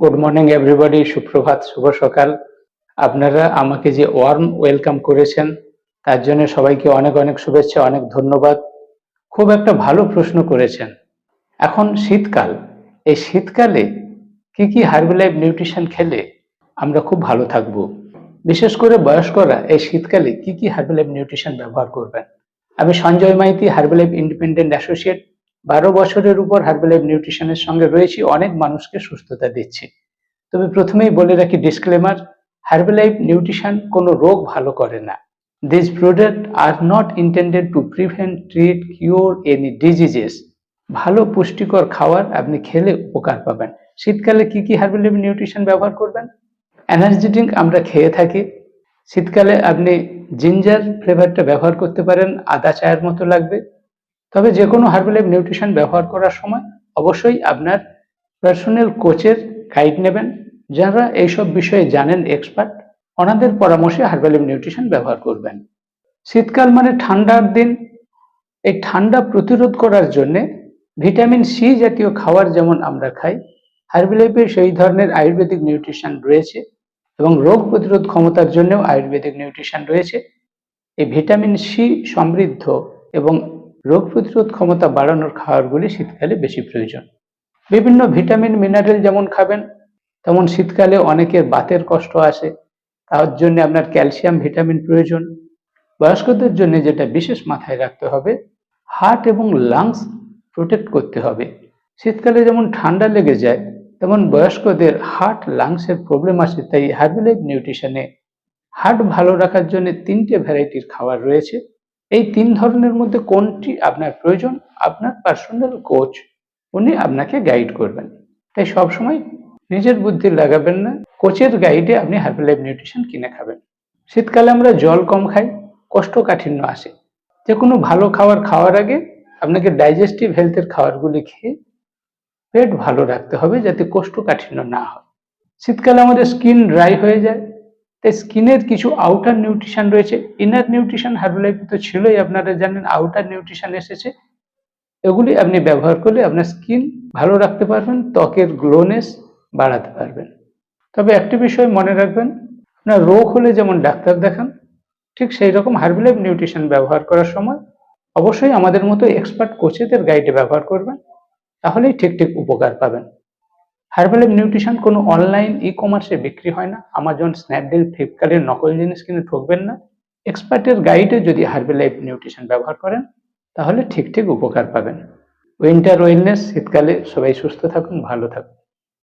Good morning everybody সুপ্রভাত, শুভ সকাল। আপনারা আমাকে যে ওয়ার্ম ওয়েলকাম করেছেন, তার জন্য সবাইকে অনেক অনেক শুভেচ্ছা, অনেক ধন্যবাদ। খুব একটা ভালো প্রশ্ন করেছেন। এখন শীতকাল। এই শীতকালে কি কি হার্বালাইফ নিউট্রিশন খেলে আমরা খুব ভালো থাকব? বিশেষ করে বয়স্করা এই শীতকালে কি কি হার্বালাইফ নিউট্রিশন ব্যবহার করবেন? আমি Sanjay Maiti Herbalife independent associate বারো বছরের উপর হার্বালাইফ নিউট্রিশনের সঙ্গে রয়েছি, অনেক মানুষকে সুস্থতা দিচ্ছি। তবে প্রথমেই বলে রাখি ডিসক্লেমার হার্বালাইফ নিউট্রিশন কোনো রোগ ভালো করে না। This product are not intended to prevent treat cure any diseases ভালো পুষ্টিকর খাবার আপনি খেলে উপকার পাবেন। শীতকালে কি কি হার্বালাইফ নিউট্রিশন ব্যবহার করবেন? এনার্জি ড্রিঙ্ক আমরা খেয়ে থাকি। শীতকালে আপনি জিঞ্জার ফ্লেভারটা ব্যবহার করতে পারেন, আদা চায়ের মতো লাগবে। তবে যে কোনো হার্বালাইফ নিউট্রিশন ব্যবহার করার সময় অবশ্যই আপনার পার্সোনাল কোচের গাইড নেবেন, যারা এইসব বিষয়ে জানেন এক্সপার্ট ওনাদের পরামর্শে হার্বালাইফ নিউট্রিশন ব্যবহার করবেন। শীতকাল মানে ঠান্ডার দিন। এই ঠান্ডা প্রতিরোধ করার জন্যে ভিটামিন সি জাতীয় খাবার যেমন আমরা খাই হার্বালাইফে সেই ধরনের আয়ুর্বেদিক নিউট্রিশন রয়েছে এবং রোগ প্রতিরোধ ক্ষমতার জন্যও আয়ুর্বেদিক নিউট্রিশন রয়েছে। এই ভিটামিন সি সমৃদ্ধ এবং রোগ প্রতিরোধ ক্ষমতা বাড়ানোর খাবারগুলি শীতকালে বেশি প্রয়োজন। বিভিন্ন ভিটামিন, মিনারেল যেমন খাবেন, তেমন শীতকালে অনেকের বাতের কষ্ট আসে। তার জন্য আপনার ক্যালসিয়াম, ভিটামিন প্রয়োজন। বয়স্কদের জন্য যেটা বিশেষ মাথায় রাখতে হবে, হার্ট এবং লাংস প্রোটেক্ট করতে হবে। শীতকালে যেমন ঠান্ডা লেগে যায়, তেমন বয়স্কদের হার্ট, লাংসের প্রবলেম আসে, তাই হার্বালাইফ নিউট্রিশনে হার্ট ভালো রাখার জন্য তিনটে ভ্যারাইটির খাবার রয়েছে। এই তিন ধরনের মধ্যে কোনটি আপনার প্রয়োজন? আপনার পার্সোনাল কোচ উনি আপনাকে গাইড করবেন। তাই সবসময় নিজের বুদ্ধি লাগাবেন না। কোচের গাইডে আপনি হার্বালাইফ নিউট্রিশন কিনে খাবেন। শীতকালে আমরা জল কম খাই, কোষ্ঠকাঠিন্য আসে। যে কোনো ভালো খাবার খাওয়ার আগে আপনাকে ডাইজেস্টিভ হেলথের খাবারগুলি খেয়ে পেট ভালো রাখতে হবে যাতে কোষ্ঠকাঠিন্য না হয়। শীতকালে আমাদের স্কিন ড্রাই হয়ে যায়। তাই স্কিনের কিছু আউটার নিউট্রিশন রয়েছে ইনার নিউট্রিশন হার্বালাইফ তো ছিলই, আপনারা জানেন আউটার নিউট্রিশন এসেছে। এগুলি আপনি ব্যবহার করলে আপনার স্কিন ভালো রাখতে পারবেন, ত্বকের গ্লোনেস বাড়াতে পারবেন। তবে একটি বিষয় মনে রাখবেন, আপনার রোগ হলে যেমন ডাক্তার দেখান, ঠিক সেই রকম হার্বালাইফ নিউট্রিশন ব্যবহার করার সময় অবশ্যই আমাদের মতো এক্সপার্ট কোচেদের গাইডে ব্যবহার করবেন, তাহলেই ঠিক ঠিক উপকার পাবেন। হার্বালাইফ নিউট্রিশন কোনো অনলাইন ই কমার্সে বিক্রি হয় না। আমাজন স্ন্যাপডিল ফ্লিপকার্টের নকল জিনিস কিনে ঠকবেন না। এক্সপার্টের গাইডে যদি হার্বালাইফ নিউট্রিশন ব্যবহার করেন, তাহলে ঠিক ঠিক উপকার পাবেন। উইন্টার ওয়েলনেস শীতকালে সবাই সুস্থ থাকুন, ভালো থাকুন।